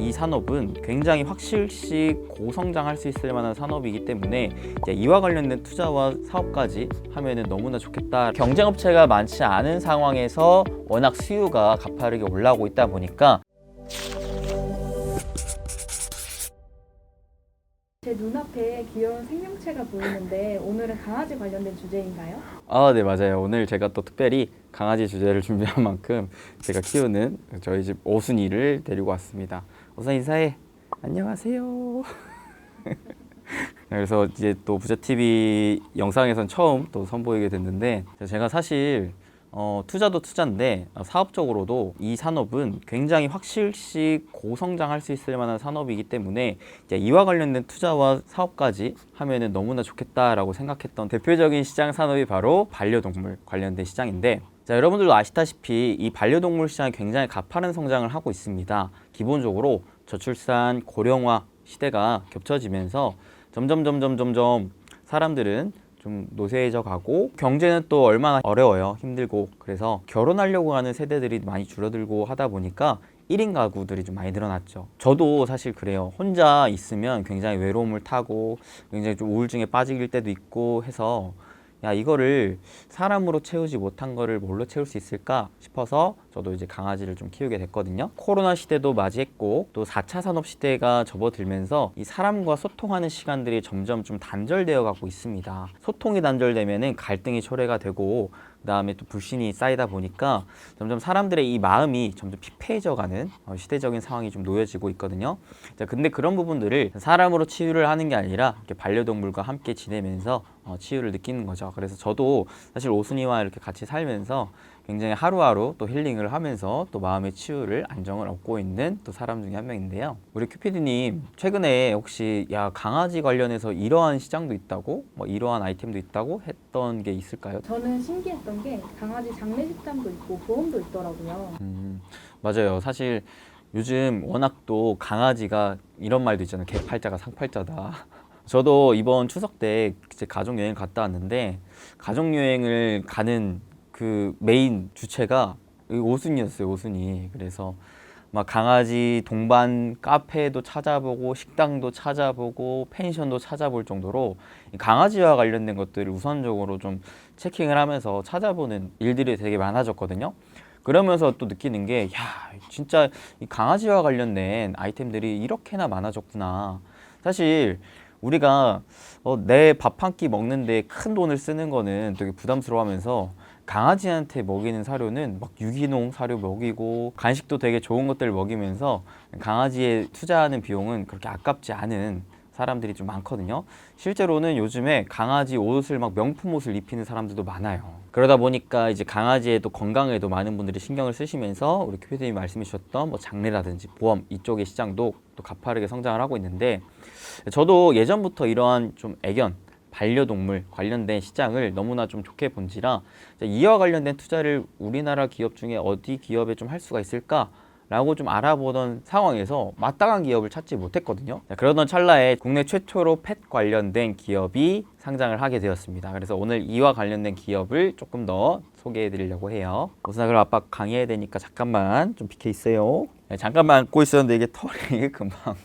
이 산업은 굉장히 확실시 고성장할 수 있을 만한 산업이기 때문에 이제 이와 관련된 투자와 사업까지 하면은 너무나 좋겠다. 경쟁 업체가 많지 않은 상황에서 워낙 수요가 가파르게 올라오고 있다 보니까 제 눈앞에 귀여운 생명체가 보이는데 오늘은 강아지 관련된 주제인가요? 아, 네, 맞아요. 오늘 제가 또 특별히 강아지 주제를 준비한 만큼 제가 키우는 저희 집 오순이를 데리고 왔습니다. 오순이 인사해. 안녕하세요. 그래서 이제 또 부자 TV 영상에선 처음 또 선보이게 됐는데 제가 사실 어, 투자도 투자인데 어, 사업적으로도 이 산업은 굉장히 확실시 고성장할 수 있을 만한 산업이기 때문에 이와 관련된 투자와 사업까지 하면은 너무나 좋겠다라고 생각했던 대표적인 시장 산업이 바로 반려동물 관련된 시장인데 자, 여러분들도 아시다시피 이 반려동물 시장이 굉장히 가파른 성장을 하고 있습니다. 기본적으로 저출산 고령화 시대가 겹쳐지면서 점점 점점 점점 사람들은 좀 노쇠해져 가고 경제는 또 얼마나 어려워요. 힘들고. 그래서 결혼하려고 하는 세대들이 많이 줄어들고 하다 보니까 1인 가구들이 좀 많이 늘어났죠. 저도 사실 그래요. 혼자 있으면 굉장히 외로움을 타고 굉장히 좀 우울증에 빠질 때도 있고 해서 야 이거를 사람으로 채우지 못한 거를 뭘로 채울 수 있을까 싶어서 저도 이제 강아지를 좀 키우게 됐거든요. 코로나 시대도 맞이했고 또 4차 산업 시대가 접어들면서 이 사람과 소통하는 시간들이 점점 좀 단절되어 가고 있습니다. 소통이 단절되면은 갈등이 초래가 되고 그다음에 또 불신이 쌓이다 보니까 점점 사람들의 이 마음이 점점 피폐해져 가는 어, 시대적인 상황이 좀 놓여지고 있거든요. 자, 근데 그런 부분들을 사람으로 치유를 하는 게 아니라 이렇게 반려동물과 함께 지내면서 어, 치유를 느끼는 거죠. 그래서 저도 사실 오순이와 이렇게 같이 살면서 굉장히 하루하루 또 힐링을 하면서 또 마음의 치유를 안정을 얻고 있는 또 사람 중에 한 명인데요. 우리 큐피디님 최근에 혹시 야 강아지 관련해서 이러한 시장도 있다고 뭐 이러한 아이템도 있다고 했던 게 있을까요? 저는 신기했던 게 강아지 장례식장도 있고 보험도 있더라고요. 음, 맞아요. 사실 요즘 워낙 또 강아지가 이런 말도 있잖아요. 개팔자가 상팔자다. 저도 이번 추석 때 이제 가족 여행 갔다 왔는데 가족 여행을 가는 그 메인 주체가 이 오순이었어요. 오순이. 그래서 막 강아지 동반 카페도 찾아보고 식당도 찾아보고 펜션도 찾아볼 정도로 이 강아지와 관련된 것들을 우선적으로 좀 체킹을 하면서 찾아보는 일들이 되게 많아졌거든요. 그러면서 또 느끼는 게, 야, 진짜 이 강아지와 관련된 아이템들이 이렇게나 많아졌구나. 사실 우리가 어, 내 밥 한 끼 먹는데 큰 돈을 쓰는 거는 되게 부담스러워 하면서 강아지한테 먹이는 사료는 막 유기농 사료 먹이고 간식도 되게 좋은 것들을 먹이면서 강아지에 투자하는 비용은 그렇게 아깝지 않은 사람들이 좀 많거든요. 실제로는 요즘에 강아지 옷을 막 명품 옷을 입히는 사람들도 많아요. 그러다 보니까 이제 강아지의 또 건강에도 많은 분들이 신경을 쓰시면서 우리 교수님이 말씀해 주셨던 뭐 장례라든지 보험 이쪽의 시장도 또 가파르게 성장을 하고 있는데 저도 예전부터 이러한 좀 애견 반려동물 관련된 시장을 너무나 좀 좋게 본지라 이와 관련된 투자를 우리나라 기업 중에 어디 기업에 좀 할 수가 있을까? 라고 좀 알아보던 상황에서 마땅한 기업을 찾지 못했거든요. 자, 그러던 찰나에 국내 최초로 펫 관련된 기업이 상장을 하게 되었습니다. 그래서 오늘 이와 관련된 기업을 조금 더 소개해 드리려고 해요. 우선 그럼 아빠 강의해야 되니까 잠깐만 좀 비켜 있어요. 네, 잠깐만 안고 있었는데 이게 털이 금방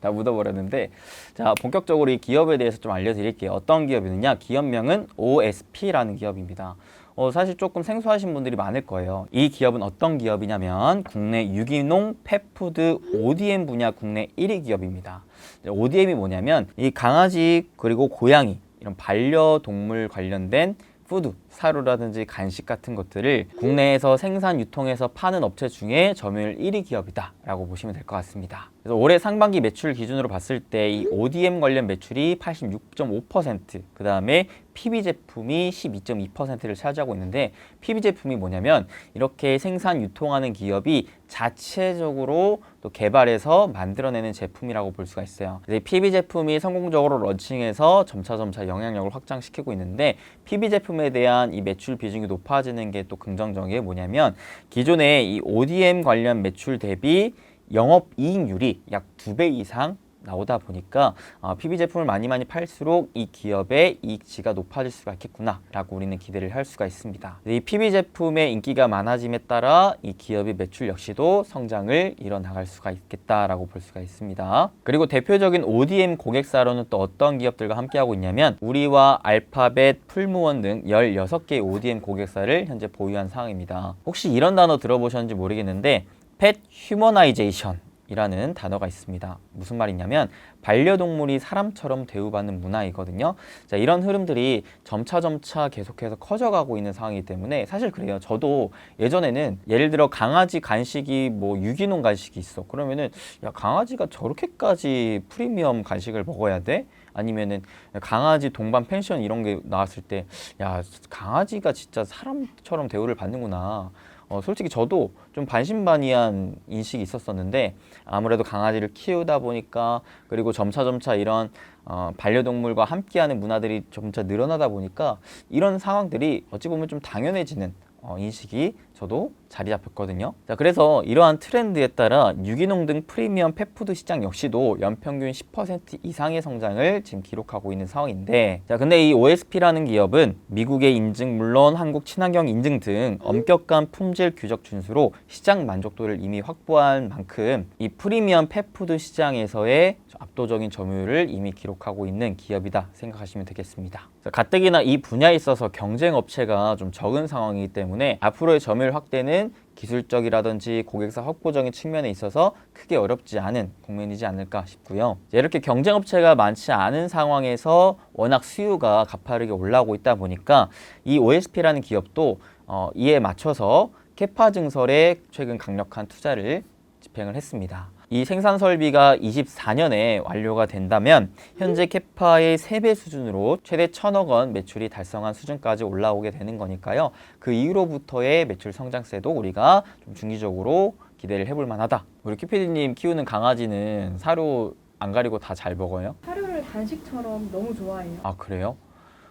다 묻어버렸는데 자 본격적으로 이 기업에 대해서 좀 알려드릴게요. 어떤 기업이느냐? 기업명은 OSP라는 기업입니다. 어, 사실 조금 생소하신 분들이 많을 거예요. 이 기업은 어떤 기업이냐면 국내 유기농 펫푸드 ODM 분야 국내 1위 기업입니다. ODM이 뭐냐면 이 강아지 그리고 고양이 이런 반려동물 관련된 푸드, 사료라든지 간식 같은 것들을 국내에서 생산 유통해서 파는 업체 중에 점유율 1위 기업이다 라고 보시면 될 것 같습니다. 그래서 올해 상반기 매출 기준으로 봤을 때 이 ODM 관련 매출이 86.5%, 그 다음에 PB 제품이 12.2%를 차지하고 있는데 PB 제품이 뭐냐면 이렇게 생산 유통하는 기업이 자체적으로 또 개발해서 만들어내는 제품이라고 볼 수가 있어요. 이제 PB 제품이 성공적으로 런칭해서 점차 점차 영향력을 확장시키고 있는데 PB 제품에 대한 이 매출 비중이 높아지는 게 또 긍정적인 게 뭐냐면 기존에 이 ODM 관련 매출 대비 영업 이익률이 약 두 배 이상 나오다 보니까 어, PB 제품을 많이 많이 팔수록 이 기업의 이익치가 높아질 수가 있겠구나라고 우리는 기대를 할 수가 있습니다. 이 PB 제품의 인기가 많아짐에 따라 이 기업의 매출 역시도 성장을 이뤄나갈 수가 있겠다라고 볼 수가 있습니다. 그리고 대표적인 ODM 고객사로는 또 어떤 기업들과 함께하고 있냐면 우리와 알파벳, 풀무원 등 16개의 ODM 고객사를 현재 보유한 상황입니다. 혹시 이런 단어 들어보셨는지 모르겠는데 펫 휴머나이제이션 이라는 단어가 있습니다. 무슨 말이냐면 반려동물이 사람처럼 대우받는 문화이거든요. 자, 이런 흐름들이 점차 점차 계속해서 커져가고 있는 상황이기 때문에 사실 그래요. 저도 예전에는 예를 들어 강아지 간식이 뭐 유기농 간식이 있어. 그러면은 야, 강아지가 저렇게까지 프리미엄 간식을 먹어야 돼? 아니면은 강아지 동반 펜션 이런 게 나왔을 때 야, 강아지가 진짜 사람처럼 대우를 받는구나. 어, 솔직히 저도 좀 반신반의한 인식이 있었었는데 아무래도 강아지를 키우다 보니까 그리고 점차 점차 이런 어, 반려동물과 함께하는 문화들이 점차 늘어나다 보니까 이런 상황들이 어찌 보면 좀 당연해지는 어, 인식이 저도 자리 잡혔거든요. 자, 그래서 이러한 트렌드에 따라 유기농 등 프리미엄 펫푸드 시장 역시도 연평균 10% 이상의 성장을 지금 기록하고 있는 상황인데, 자, 근데 이 OSP라는 기업은 미국의 인증 물론 한국 친환경 인증 등 엄격한 품질 규적 준수로 시장 만족도를 이미 확보한 만큼 이 프리미엄 펫푸드 시장에서의 압도적인 점유율을 이미 기록하고 있는 기업이다 생각하시면 되겠습니다. 자, 가뜩이나 이 분야에 있어서 경쟁 업체가 좀 적은 상황이기 때문에 앞으로의 점유율 확대는 기술적이라든지 고객사 확보적인 측면에 있어서 크게 어렵지 않은 국면이지 않을까 싶고요. 이렇게 경쟁 업체가 많지 않은 상황에서 워낙 수요가 가파르게 올라오고 있다 보니까 이 OSP라는 기업도 어, 이에 맞춰서 캐파 증설에 최근 강력한 투자를 집행을 했습니다. 이 생산 설비가 24년에 완료가 된다면 현재 캐파의 3배 수준으로 최대 1천억 원 매출이 달성한 수준까지 올라오게 되는 거니까요. 그 이후로부터의 매출 성장세도 우리가 좀 중기적으로 기대를 해볼 만하다. 우리 큐피디님 키우는 강아지는 사료 안 가리고 다 잘 먹어요? 사료를 간식처럼 너무 좋아해요. 아 그래요?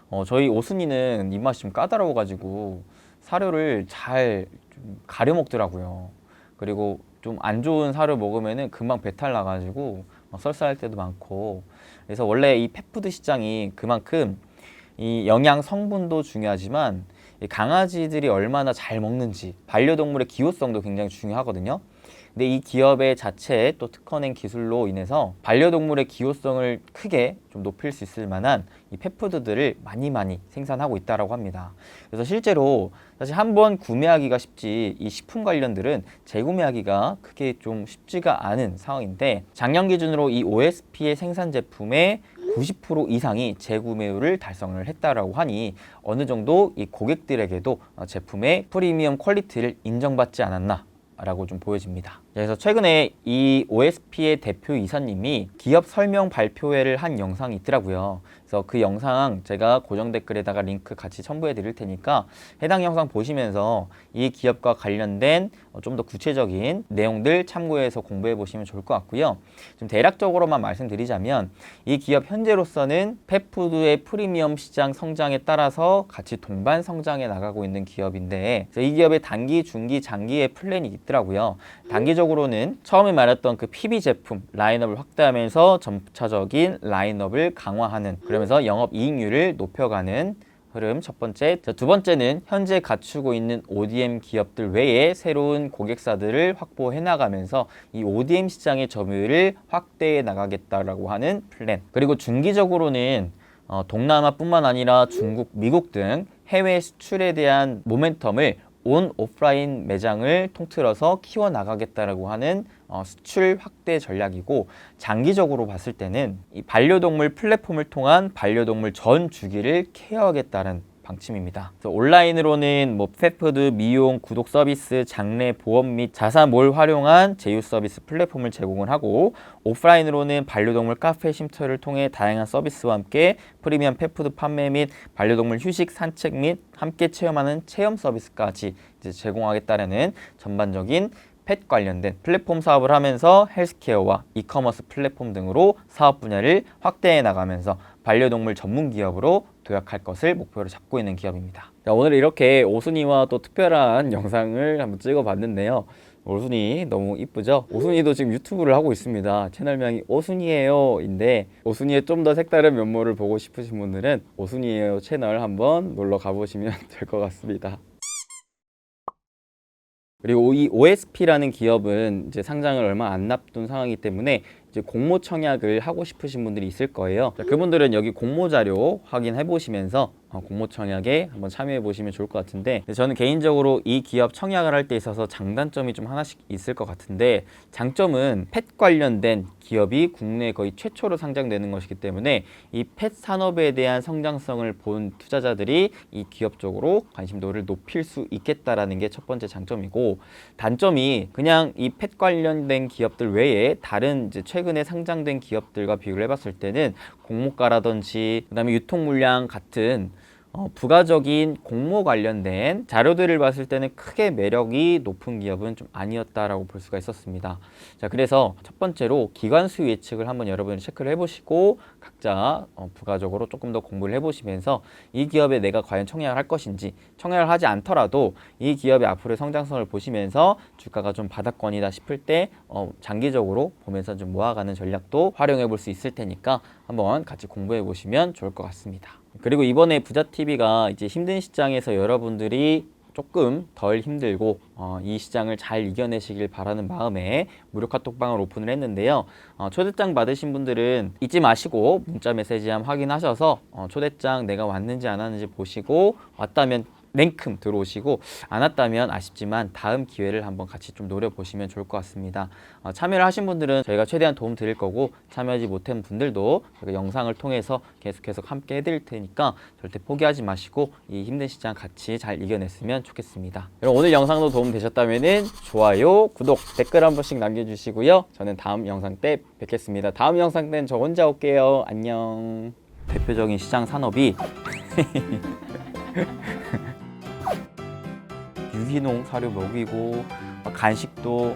어, 저희 오순이는 입맛이 좀 까다로워가지고 사료를 잘 좀 가려 먹더라고요. 그리고 좀 안 좋은 사료 먹으면은 금방 배탈 나가지고 막 설사할 때도 많고 그래서 원래 이 펫푸드 시장이 그만큼 이 영양 성분도 중요하지만 이 강아지들이 얼마나 잘 먹는지 반려동물의 기호성도 굉장히 중요하거든요. 근데 이 기업의 자체의 또 특허낸 기술로 인해서 반려동물의 기호성을 크게 좀 높일 수 있을 만한 이 펫푸드들을 많이 많이 생산하고 있다라고 합니다. 그래서 실제로 사실 한 번 구매하기가 쉽지 이 식품 관련들은 재구매하기가 크게 좀 쉽지가 않은 상황인데 작년 기준으로 이 OSP의 생산 제품의 90% 이상이 재구매율을 달성을 했다라고 하니 어느 정도 이 고객들에게도 어, 제품의 프리미엄 퀄리티를 인정받지 않았나 라고 좀 보여집니다. 그래서 최근에 이 OSP의 대표 이사님이 기업 설명 발표회를 한 영상이 있더라고요. 그래서 그 영상 제가 고정 댓글에다가 링크 같이 첨부해 드릴 테니까 해당 영상 보시면서 이 기업과 관련된 어, 좀더 구체적인 내용들 참고해서 공부해 보시면 좋을 것 같고요. 좀 대략적으로만 말씀드리자면 이 기업 현재로서는 펫푸드의 프리미엄 시장 성장에 따라서 같이 동반 성장해 나가고 있는 기업인데 이 기업의 단기, 중기, 장기의 플랜이 있더라고요. 단기 적으로는 처음에 말했던 그 PB 제품 라인업을 확대하면서 점차적인 라인업을 강화하는 그러면서 영업 이익률을 높여가는 흐름 첫 번째. 자, 두 번째는 현재 갖추고 있는 ODM 기업들 외에 새로운 고객사들을 확보해 나가면서 이 ODM 시장의 점유율을 확대해 나가겠다라고 하는 플랜. 그리고 중기적으로는 어, 동남아뿐만 아니라 중국, 미국 등 해외 수출에 대한 모멘텀을 온 오프라인 매장을 통틀어서 키워 나가겠다라고 하는 어, 수출 확대 전략이고 장기적으로 봤을 때는 이 반려동물 플랫폼을 통한 반려동물 전 주기를 케어하겠다는 방침입니다. 온라인으로는 뭐 펫푸드, 미용, 구독 서비스, 장례, 보험 및 자사몰 활용한 제휴 서비스 플랫폼을 제공을 하고 오프라인으로는 반려동물 카페 쉼터를 통해 다양한 서비스와 함께 프리미엄 펫푸드 판매 및 반려동물 휴식, 산책 및 함께 체험하는 체험 서비스까지 제공하겠다는 전반적인 펫 관련된 플랫폼 사업을 하면서 헬스케어와 이커머스 플랫폼 등으로 사업 분야를 확대해 나가면서 반려동물 전문 기업으로 도약할 것을 목표로 잡고 있는 기업입니다. 자, 오늘 이렇게 오순이와 또 특별한 영상을 한번 찍어봤는데요. 오순이 너무 이쁘죠? 오순이도 지금 유튜브를 하고 있습니다. 채널명이 오순이에요인데 오순이의 좀 더 색다른 면모를 보고 싶으신 분들은 오순이에요 채널 한번 놀러 가보시면 될 것 같습니다. 그리고 이 OSP라는 기업은 이제 상장을 얼마 안 납둔 상황이기 때문에 이제 공모 청약을 하고 싶으신 분들이 있을 거예요. 자, 그분들은 여기 공모 자료 확인해 보시면서 어, 공모 청약에 한번 참여해 보시면 좋을 것 같은데 저는 개인적으로 이 기업 청약을 할 때 있어서 장단점이 좀 하나씩 있을 것 같은데 장점은 펫 관련된 기업이 국내 거의 최초로 상장되는 것이기 때문에 이 펫 산업에 대한 성장성을 본 투자자들이 이 기업 쪽으로 관심도를 높일 수 있겠다라는 게 첫 번째 장점이고 단점이 그냥 이 펫 관련된 기업들 외에 다른 이제 최근에 상장된 기업들과 비교를 해봤을 때는 공모가라든지 그다음에 유통 물량 같은 어, 부가적인 공모 관련된 자료들을 봤을 때는 크게 매력이 높은 기업은 좀 아니었다라고 볼 수가 있었습니다. 자, 그래서 첫 번째로 기관 수요 예측을 한번 여러분이 체크를 해보시고 각자 어, 부가적으로 조금 더 공부를 해보시면서 이 기업에 내가 과연 청약을 할 것인지 청약을 하지 않더라도 이 기업의 앞으로의 성장성을 보시면서 주가가 좀 바닥권이다 싶을 때 어, 장기적으로 보면서 좀 모아가는 전략도 활용해 볼 수 있을 테니까 한번 같이 공부해 보시면 좋을 것 같습니다. 그리고 이번에 부자 TV가 이제 힘든 시장에서 여러분들이 조금 덜 힘들고 어, 이 시장을 잘 이겨내시길 바라는 마음에 무료 카톡방을 오픈을 했는데요. 어, 초대장 받으신 분들은 잊지 마시고 문자 메시지 함 확인하셔서 어, 초대장 내가 왔는지 안 왔는지 보시고 왔다면 냉큼 들어오시고 안 왔다면 아쉽지만 다음 기회를 한번 같이 좀 노려보시면 좋을 것 같습니다. 어, 참여를 하신 분들은 저희가 최대한 도움 드릴 거고 참여하지 못한 분들도 영상을 통해서 계속 계속 함께 해드릴 테니까 절대 포기하지 마시고 이 힘든 시장 같이 잘 이겨냈으면 좋겠습니다. 여러분 오늘 영상도 도움 되셨다면 좋아요, 구독, 댓글 한 번씩 남겨주시고요. 저는 다음 영상 때 뵙겠습니다. 다음 영상 때는 저 혼자 올게요. 안녕. 대표적인 시장 산업이 유기농 사료 먹이고 막 간식도